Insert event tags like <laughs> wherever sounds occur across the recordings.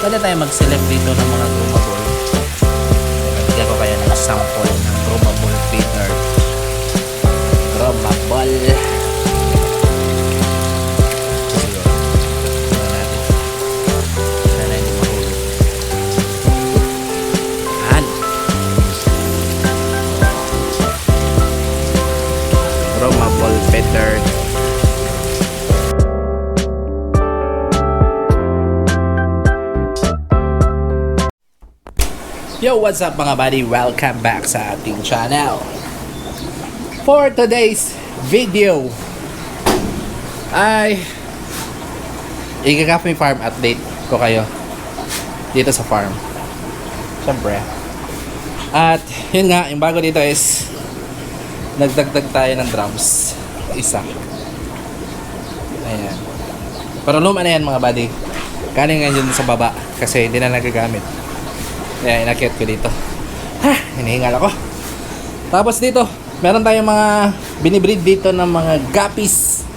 pwede tayo mag-select dito ng mga groomable. Bigyan ko kaya ng sample Yo, what's up mga buddy? Welcome back sa ating channel. For today's video ay i-cafe farm update ko kayo dito sa farm. Siyempre. At yun nga, yung bago dito is nagdagdag tayo ng drums. Isa. Ayan. Pero luma na yan mga buddy. Kanin nga dyan sa baba kasi hindi na nagagamit. Kaya inakyat ko dito. Ha, hinihingal ako. Tapos dito, meron tayong mga binibreed dito ng mga guppies.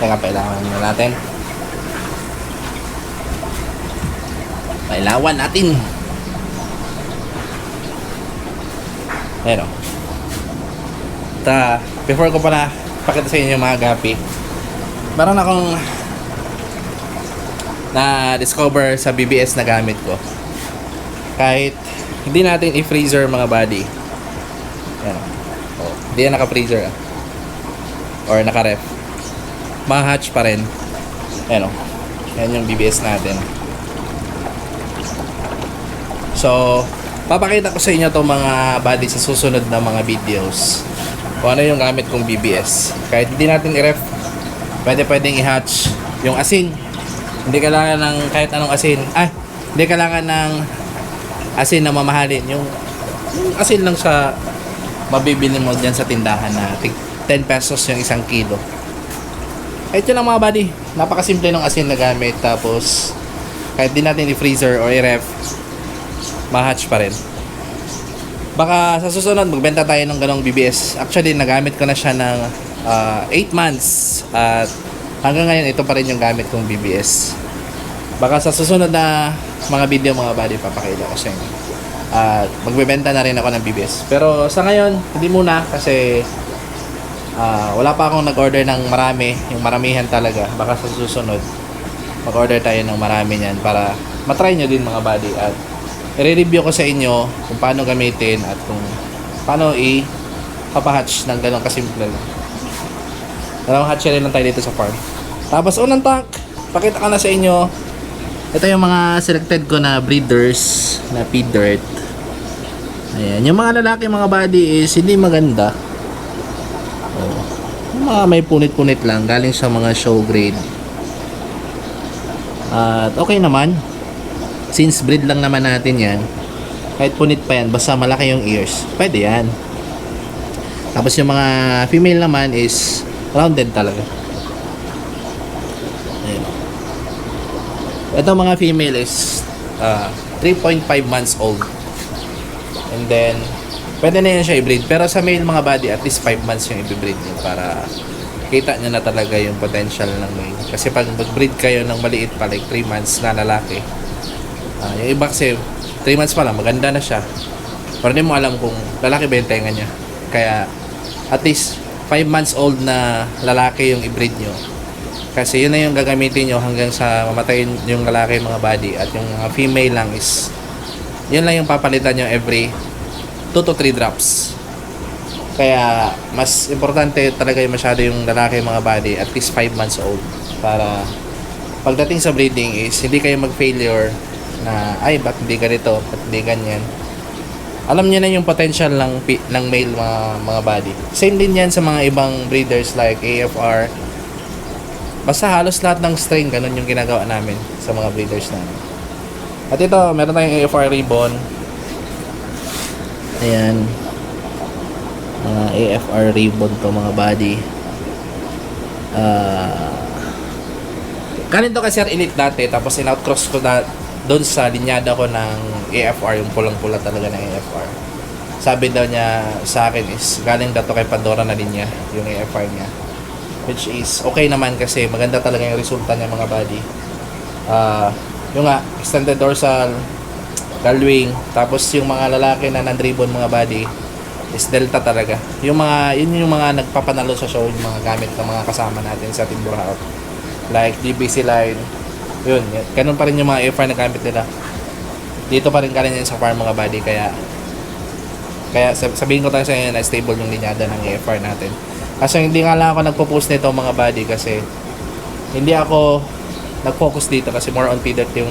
Teka, pailawan muna natin. Pailawan natin. Ayan o. Ta, before ko pala pakita sa inyo yung mga gapi, meron akong na discover sa BBS na gamit ko kahit hindi natin i-freezer mga body. Yan. Oh, hindi yan naka-freezer ah. Or naka-ref. Ma-hatch pa rin. Yan oh. Yan yung BBS natin. So, papakita ko sa inyo to mga body sa susunod na mga videos. Kung ano yung gamit kong BBS. Kahit hindi natin i-ref, pwede pwedeng i-hatch yung asin. Hindi kailangan ng kahit anong asin. Ay, hindi kailangan ng asin na mamahalin. Yung, yung asin lang sa mabibili mo dyan sa tindahan na tig 10 pesos yung isang kilo. Yun lang mga buddy. Napakasimple ng asin na gamit. Tapos, kahit di natin i-freezer or i-ref, ma-hatch pa rin. Baka sa susunod, magbenta tayo ng ganong BBS. Actually, nagamit ko na siya ng 8 months. At hanggang ngayon, ito pa rin yung gamit kong BBS. Baka sa susunod na mga video mga buddy, papakita ko sa inyo. At magbebenta na rin ako ng BBS. Pero sa ngayon, hindi muna kasi ah, wala pa akong nag-order ng marami. Yung maramihan talaga. Baka sa susunod, mag-order tayo ng marami niyan para matry nyo din mga buddy. At i-review ko sa inyo kung paano gamitin at kung paano i-papahatch ng ganong kasimple. Dalawang hatchery lang tayo dito sa farm. Tapos unang tank, pakita ko na sa inyo ito yung mga selected ko na breeders na feed dirt. Ayan. Yung mga lalaki mga body is hindi maganda. Oh. Yung mga may punit-punit lang galing sa mga show grade. At okay naman. Since breed lang naman natin yan. Kahit punit pa yan, basta malaki yung ears. Pwede yan. Tapos yung mga female naman is rounded talaga. Ito mga female is uh, 3.5 months old. And then, pwede na yan siya i-breed. Pero sa male mga body, at least 5 months yung i-breed nyo para kita nyo na talaga yung potential ng male. Kasi pag mag-breed kayo ng maliit pa, like 3 months na lalaki, uh, yung iba kasi 3 months pa lang, maganda na siya. Pero hindi mo alam kung lalaki ba yung tenga niya. Kaya, at least 5 months old na lalaki yung i-breed nyo. Kasi yun na yung gagamitin nyo hanggang sa mamatayin yung lalaki mga body at yung mga female lang is yun lang yung papalitan nyo every 2 to 3 drops. Kaya mas importante talaga yung masyado yung lalaki mga body at least 5 months old para pagdating sa breeding is hindi kayo mag-failure na ay ba't hindi ganito, ba't hindi ganyan. Alam niyo na yung potential ng ng male mga mga body. Same din yan sa mga ibang breeders like AFR, Basta halos lahat ng strain, ganun yung ginagawa namin sa mga breeders namin. At ito, meron tayong AFR ribbon. Ayan. Mga AFR ribbon to mga body. Ah... ganito kasi Sir Elite dati, tapos in-outcross ko na doon sa linyada ko ng AFR, yung pulang-pula talaga ng AFR. Sabi daw niya sa akin is galing daw to kay Pandora na linya, yung AFR niya which is okay naman kasi maganda talaga yung resulta niya mga buddy. Ah, yung nga, extended dorsal, gull wing, tapos yung mga lalaki na non-ribbon mga body, is delta talaga. Yung mga, yun yung mga nagpapanalo sa show, yung mga gamit ng mga kasama natin sa Team Burhout. Like DBC line, yun, ganun pa rin yung mga airfire na gamit nila. Dito pa rin ka rin yun sa farm mga body, kaya kaya sab- sabihin ko tayo sa inyo na stable yung linyada ng AFR natin. Kasi hindi nga lang ako nagpo-post nito mga body kasi hindi ako nag-focus dito kasi more on PDET yung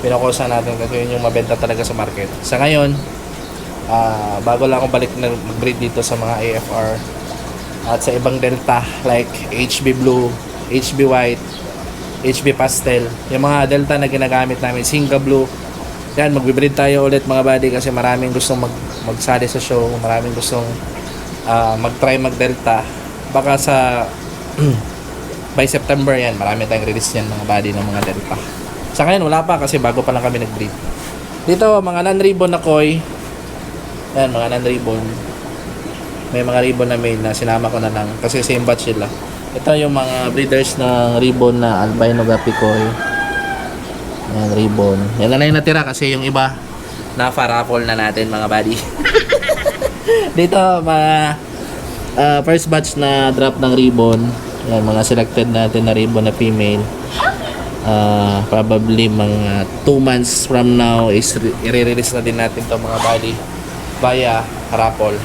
pinakusa natin kasi yun yung mabenta talaga sa market. Sa ngayon, ah, bago lang ako balik na mag-breed dito sa mga AFR at sa ibang delta like HB Blue, HB White, HB Pastel. Yung mga delta na ginagamit namin, Singa Blue. Yan, magbe-breed tayo ulit mga buddy kasi maraming gustong mag magsali sa show, maraming gustong ah, mag-try mag-delta. Baka sa <clears throat> by September yan, marami tayong release yan mga buddy ng mga delta. Sa ngayon, wala pa kasi bago pa lang kami nag-breed. Dito, mga non-ribbon na koi. Yan, mga non-ribbon. May mga ribbon na male na sinama ko na lang kasi same batch sila. Ito yung mga breeders ng ribbon na albino gapicoy. Yan, ribbon. Yan na lang yung natira kasi yung iba na raffle na natin mga buddy. <laughs> Dito, mga ah, first batch na drop ng ribbon. Yan, mga selected natin na ribbon na female. Ah, probably mga 2 months from now is re- i-release na din natin to mga buddy via raffle.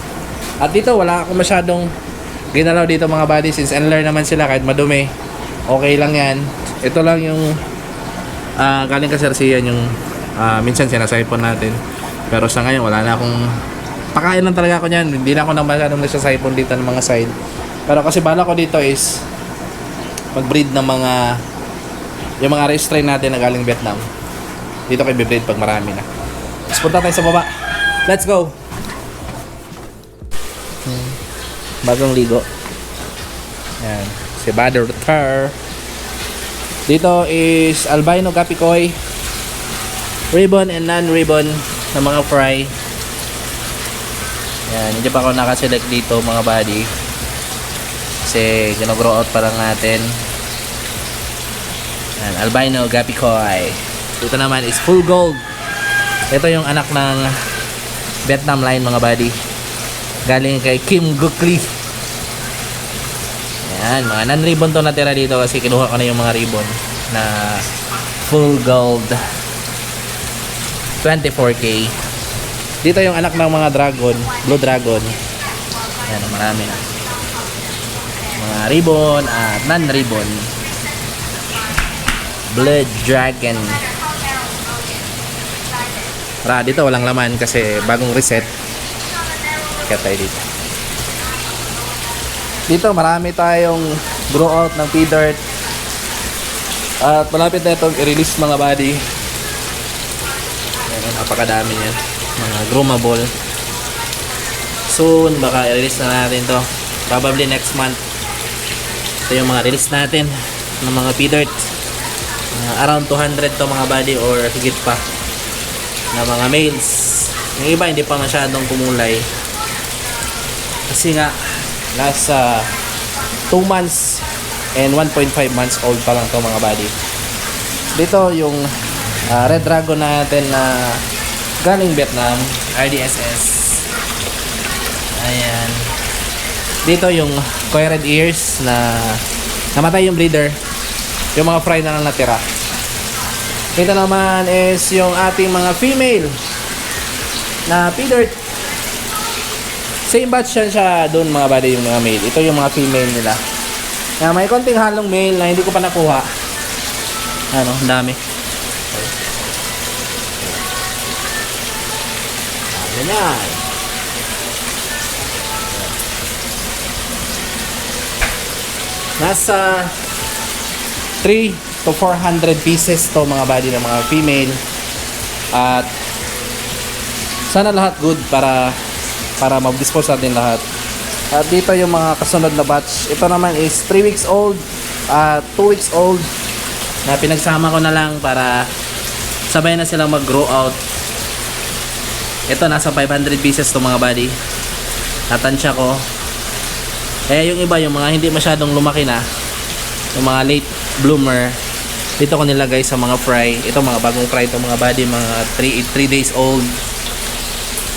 At dito wala ako masyadong ginalaw dito mga buddy since enler naman sila kahit madumi. Okay lang yan. Ito lang yung ah galing kasi yung ah, minsan sinasipon natin. Pero sa ngayon wala na akong pakain lang talaga ako niyan. Hindi na ako na masyadong nagsasipon dito ng mga side. Pero kasi bala ko dito is mag-breed ng mga yung mga race train natin na galing Vietnam. Dito kayo breed pag marami na. Let's punta tayo sa baba. Let's go! Hmm. Bagong ligo. Yan. Si Bader Tar. Dito is albino gapicoy. Ribbon and non-ribbon na mga fry. Yan. Hindi pa ako nakaselect dito mga buddy. Kasi gino-grow out pa lang natin. Yan. Albino gapicoy. Ito naman is full gold. Ito yung anak ng Vietnam line mga buddy. Galing kay Kim Gukli. Yan, mga non-ribbon to natira dito kasi kinuha ko na yung mga ribbon na full gold 24k. Dito yung anak ng mga dragon, blue dragon. Yan, marami na. Mga ribbon at non-ribbon. Blood dragon. Ra, dito walang laman kasi bagong reset. Kaya tayo dito. Dito marami tayong grow out ng P-Dirt. At malapit na itong i-release mga body. Ayan, napakadami niyan. Mga groomable. Soon, baka i-release na natin to. Probably next month. Ito yung mga release natin ng mga P-Dirt. Uh, around 200 to mga body or higit pa na mga males. Yung iba hindi pa masyadong kumulay. Kasi nga nasa 2 months and 1.5 months old pa lang to mga body. Dito yung ah, Red Dragon natin na galing Vietnam, RDSS. Ayan. Dito yung Koi Red Ears na namatay yung breeder. Yung mga fry na lang natira. Ito naman is yung ating mga female na P-Dirt. Same batch yan siya doon mga body yung mga male. Ito yung mga female nila. Na may konting halong male na hindi ko pa nakuha. Ano, dami. Ganyan. Nasa 3 to 400 pieces to mga body ng mga female. At sana lahat good para para mag-dispose natin lahat. At dito yung mga kasunod na batch. Ito naman is 3 weeks old at 2 weeks old na pinagsama ko na lang para sabay na silang mag-grow out. Ito nasa 500 pieces to mga body. Natansya ko. Eh yung iba yung mga hindi masyadong lumaki na, yung mga late bloomer, Dito ko nilagay sa mga fry. Ito mga bagong fry ito mga body, mga 3 3 days old.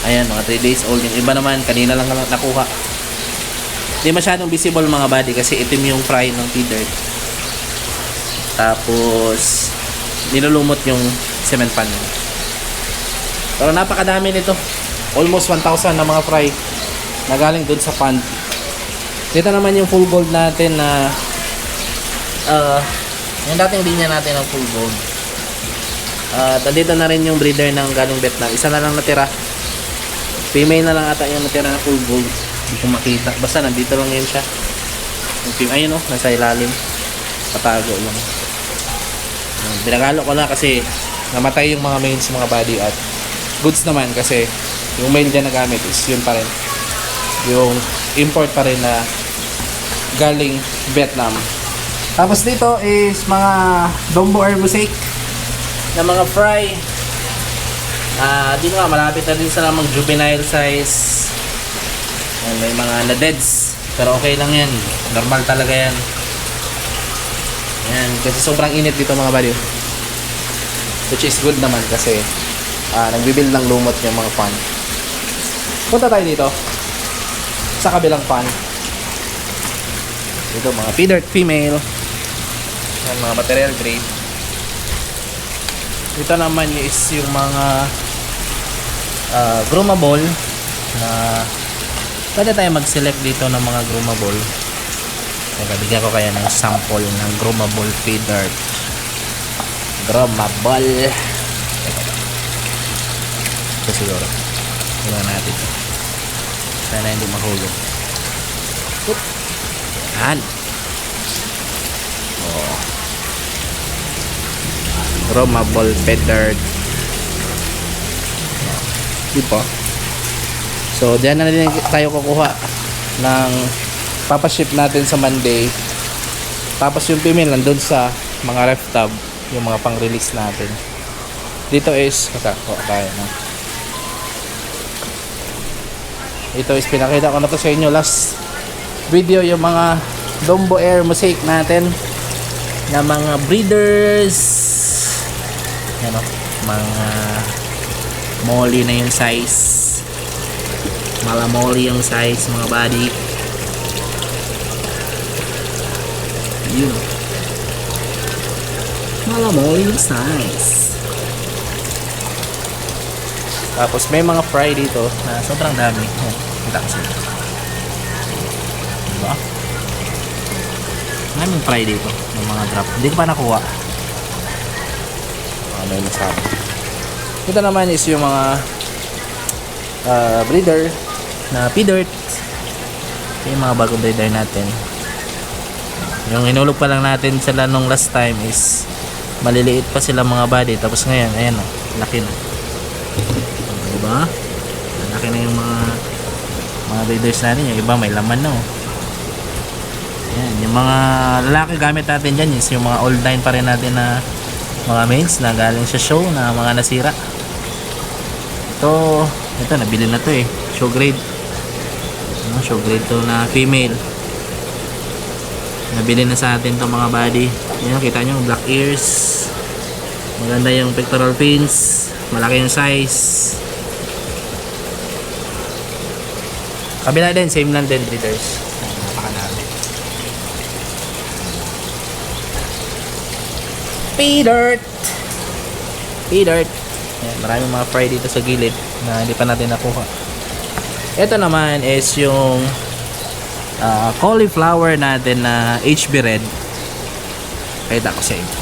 Ayan, mga 3 days old. Yung iba naman, kanina lang nakuha. Hindi masyadong visible mga body kasi itim yung fry ng feeder. Tapos, nilulumot yung cement pan. Pero napakadami nito. Almost 1,000 na mga fry na galing dun sa pan. Dito naman yung full gold natin na uh, yung dating linya natin ng full gold. At andito na rin yung breeder ng galing Vietnam. Isa na lang natira. Female na lang ata yung natira ng full gold. Hindi ko makita. Basta nandito lang yun siya. Ayun oh, nasa ilalim. Patago lang. Binagalo ko na kasi namatay yung mga males mga body at goods naman kasi yung male dyan na gamit is yun pa rin. Yung import pa rin na galing Vietnam. Tapos dito is mga Dombo Air Mosaic na mga fry. Ah, dito nga malapit na din sa namang juvenile size. Ayan, may mga na-deads. Pero okay lang yan. Normal talaga yan. Yan, kasi sobrang init dito mga baliw. Which is good naman kasi ah, nagbibuild ng lumot yung mga pan. Punta tayo dito sa kabilang pan. Dito mga feeder female. Yan, mga material grade. Dito naman is yung mga uh, groomable na pwede tayo mag-select dito ng mga groomable. Teka, ko kaya ng sample ng groomable feeder. Groomable. Ito siguro. Tingnan natin. Sana hindi mahulog. Oop. Yan. Oh. Groomable feathered. Di ba? So, diyan na rin tayo kukuha ng papaship natin sa Monday. Tapos yung female nandun sa mga ref tab, yung mga pang-release natin. Dito is, kakakuha tayo no? Ito is pinakita ko na to sa inyo. Last video yung mga Dombo Air Mosaic natin na mga breeders. Ano, mga molly na yung size. Malamoli yung size mga body. Yun o malamoli yung size. Tapos may mga fry dito na sobrang dami. Oh, kasi diba maraming fry dito ng mga drop hindi ko pa nakuha ano yung nasabi ito naman is yung mga uh, breeder na P-Dirt. Yung mga bagong breeder natin. Yung inulog pa lang natin sila nung last time is maliliit pa sila mga body. Tapos ngayon, ayan o, laki na. Diba? Laki na yung mga mga breeders natin. Yung iba may laman na o. Ayan, yung mga lalaki gamit natin dyan is yung mga old line pa rin natin na mga males na galing sa show na mga nasira. Ito, ito nabili na to eh. Show grade. Ano, show grade to na female. Nabili na sa atin to mga body. Yan, kita nyo, black ears. Maganda yung pectoral fins. Malaki yung size. Kabila din, same lang din breeders. Napakanami. P-Dirt! P-Dirt! Maraming mga fry dito sa gilid na hindi pa natin nakuha. Ito naman is yung uh, cauliflower natin na HB Red. Pakita ko sa inyo.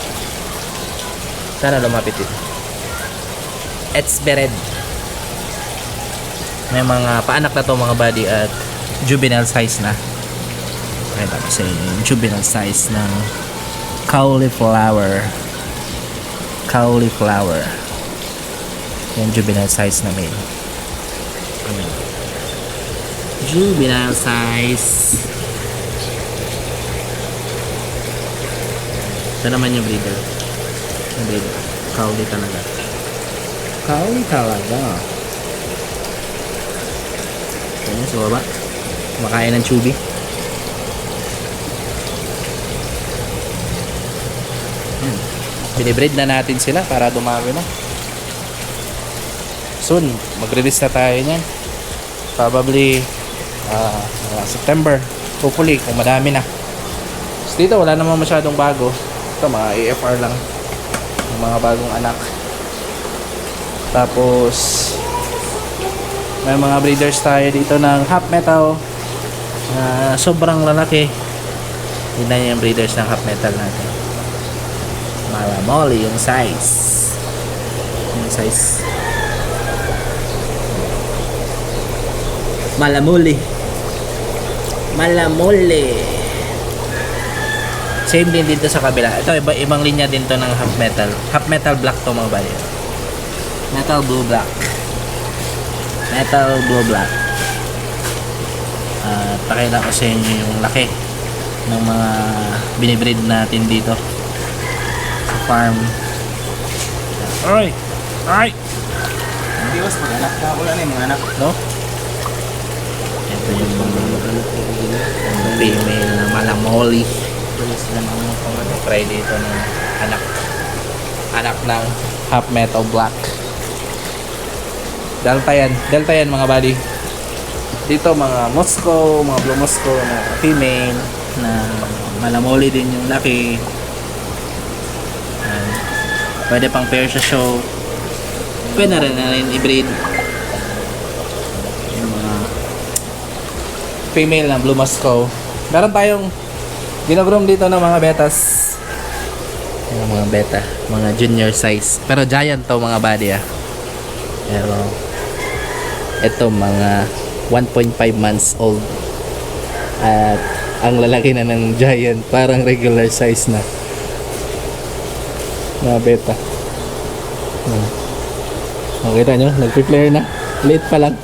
Sana lumapit ito. HB Red. May mga paanak na to mga body at juvenile size na. Pakita ko sa juvenile size ng cauliflower. Cauliflower. Yan juvenile size na. Ayan. Juvenile size. Ito naman yung breeder. Yung breeder. Kauli talaga. Kauli talaga. Ayan sa baba. Kumakain ng chubi. Ayan. binibreed na natin sila para dumami na. Soon, magre-release na tayo niyan. Probably mga September. Hopefully, kung madami na. So, dito, wala namang masyadong bago. Ito, mga AFR lang. Mga bagong anak. Tapos, may mga breeders tayo dito ng half metal na sobrang lalaki. Yun na yung breeders ng half metal natin. Malamoli yung size. Yung size. Malamoli. Malamoli. Same din dito sa kabila. Ito, iba, ibang linya din to ng half metal. Half metal black to mga bali. Metal blue black. Metal blue black. At pakita ko sa inyo yung laki ng mga binibreed natin dito sa farm. Alright! Alright! Hindi was pag anak ka wala na yung mga anak. No? Ito yung mga female na malamoli. Tuloy sila mga pangalan. Try dito ng anak. Anak ng half metal black. Delta yan. Delta yan mga buddy. Dito mga Moscow, mga blue Moscow na female na malamoli din yung laki. Yan. Pwede pang pair sa show. Pwede rin na rin i-breed. Yung mga female na blue Moscow. Meron tayong ginagrom dito ng mga betas. Yung mga beta, mga junior size. Pero giant to mga body ah. Pero ito mga 1.5 months old. At ang lalaki na ng giant, parang regular size na. Mga beta. Hmm. Makita nyo, nagpi-flare na. Late pa lang.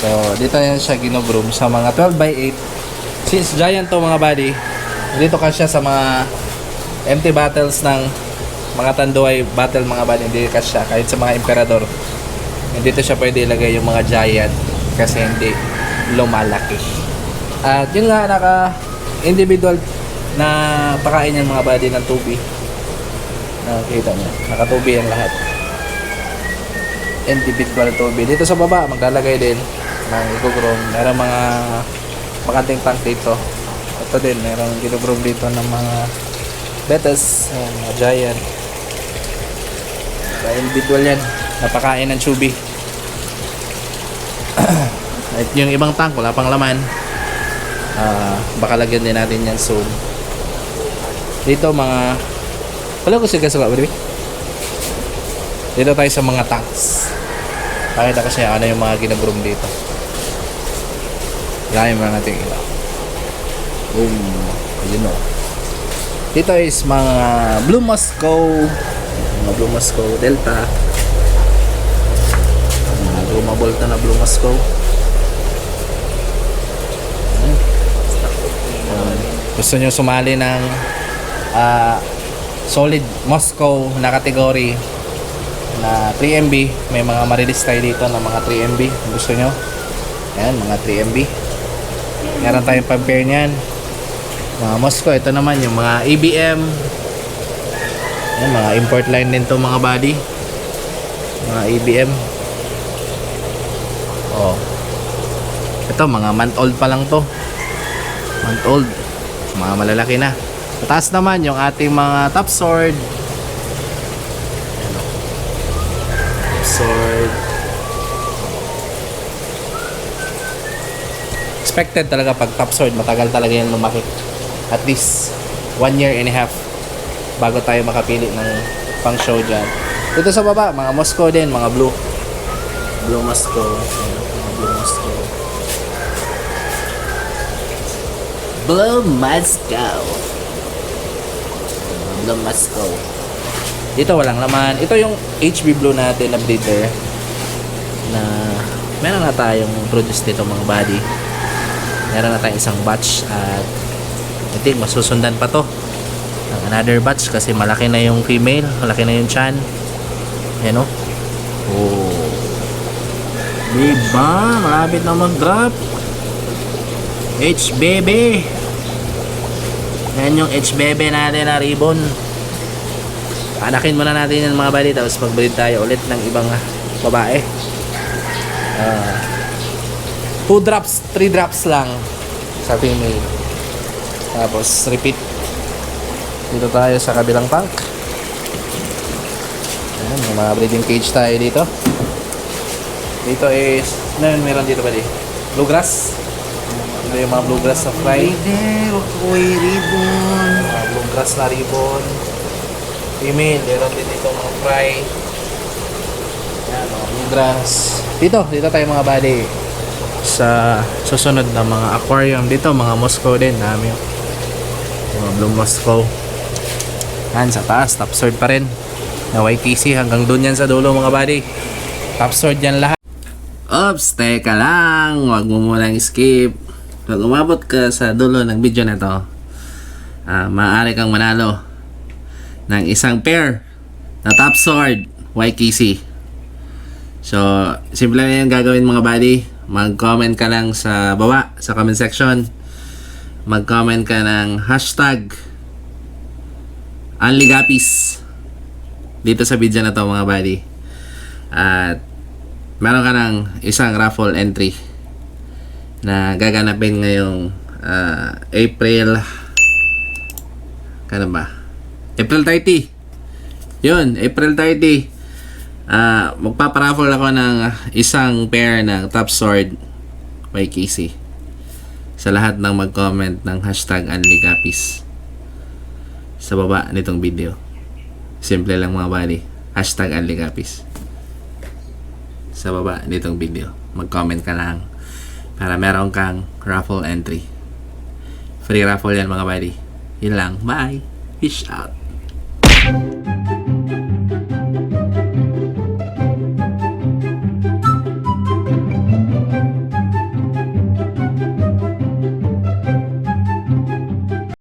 So, dito yan siya ginobroom sa mga 12 by 8. Since giant to mga body, dito ka siya sa mga empty battles ng mga tanduay battle mga body, hindi ka siya kahit sa mga emperador. Dito siya pwede ilagay yung mga giant kasi hindi lumalaki. At yun nga, naka individual na pakain yung mga body ng tubi. Nakikita niyo, nakatubi ang lahat. Individual tubi. Dito sa baba, maglalagay din ng igugrom. Meron mga makanting tank dito. Ito din, meron ginugrom dito ng mga betas, mga giant. Kaya individual yan. Napakain ng chubi. <clears throat> At yung ibang tank, wala pang laman. Ah, baka lagyan din natin yan soon. Dito mga wala ko siya kasuka, bro. Dito tayo sa mga tanks. Pakita ko siya ano yung mga ginagrom dito. Layan mo natin ilaw. Boom. Ayun o. Dito is mga Blue Moscow. Mga Blue Moscow Delta. Mga lumabolta na Blue Moscow. Ayan. Ayan. Gusto nyo sumali ng ah, solid Moscow na category na 3MB. May mga marilis tayo dito na mga 3MB. Kung Gusto nyo? Ayan, mga 3MB. Meron tayong pag-pair niyan. Mga Moscow. Ito naman yung mga ABM. Ayan, mga import line din to mga body. Mga ABM. Oh. Ito, mga month old pa lang to. Month old. Mga malalaki na. Mataas naman yung ating mga top sword. Top sword. Expected talaga pag top sword, matagal talaga yan lumaki. At least one year and a half bago tayo makapili ng pang show dyan. Dito sa baba, mga Moscow din, mga blue. Blue Moscow. Mga blue Moscow. Blue Moscow. Blue Moscow. Dito walang laman. Ito yung HB Blue natin na breeder na meron na tayong produce dito mga body. Meron na tayong isang batch at I think masusundan pa to another batch kasi malaki na yung female, malaki na yung chan. Ayan o. Oh. Diba? Malapit na mag-drop. HBB. Yan yung HBB natin na ribbon. Anakin muna natin yung mga bali tapos magbalik tayo ulit ng ibang babae. Ah, two drops, three drops lang sa female. Tapos repeat. Dito tayo sa kabilang tank. Ayan, may mga breeding cage tayo dito. Dito is, ano yun meron dito di? Bluegrass. Ito yung mga bluegrass na fry. Pwede, ko ay ribbon. Mga bluegrass na ribbon. Female, meron din dito mga fry. Yan, mga bluegrass. Dito, dito tayo mga buddy. Sa susunod na mga aquarium dito, mga Moscow din. Dami yung mga blue Moscow. Yan, sa taas, top sword pa rin. Na YKC hanggang doon yan sa dulo mga buddy. Top sword yan lahat. Ops, teka lang. Huwag mo munang skip. Pag umabot ka sa dulo ng video na to, ah, maaari kang manalo ng isang pair na top sword YKC. So, simple lang yung gagawin mga buddy. Mag-comment ka lang sa baba, sa comment section. Mag-comment ka ng hashtag Anligapis dito sa video na to mga buddy. At meron ka ng isang raffle entry na gaganapin ngayong ah, April kano ba? April 30. Yun, April 30. Ah, magpaparaffle ako ng isang pair ng top sword by Casey. Sa lahat ng mag-comment ng hashtag Anligapis sa baba nitong video. Simple lang mga buddy. Hashtag Anligapis sa baba nitong video. Mag-comment ka lang para meron kang raffle entry. Free raffle yan mga buddy. Yun lang. Bye. Fish out.